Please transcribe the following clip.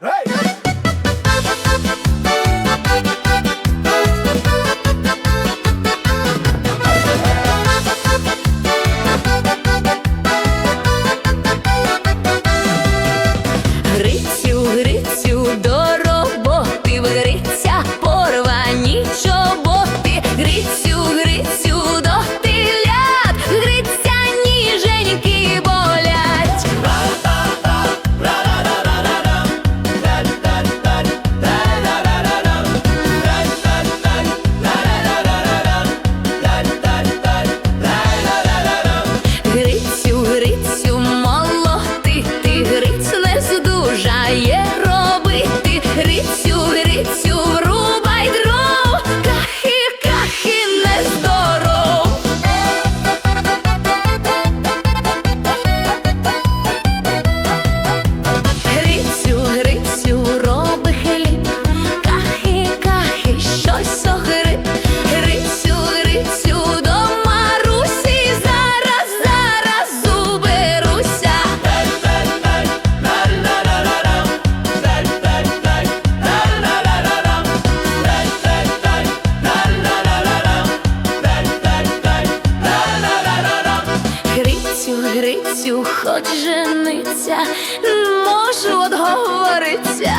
Грицю, Грицю, хоч жениться, не можу отговориться.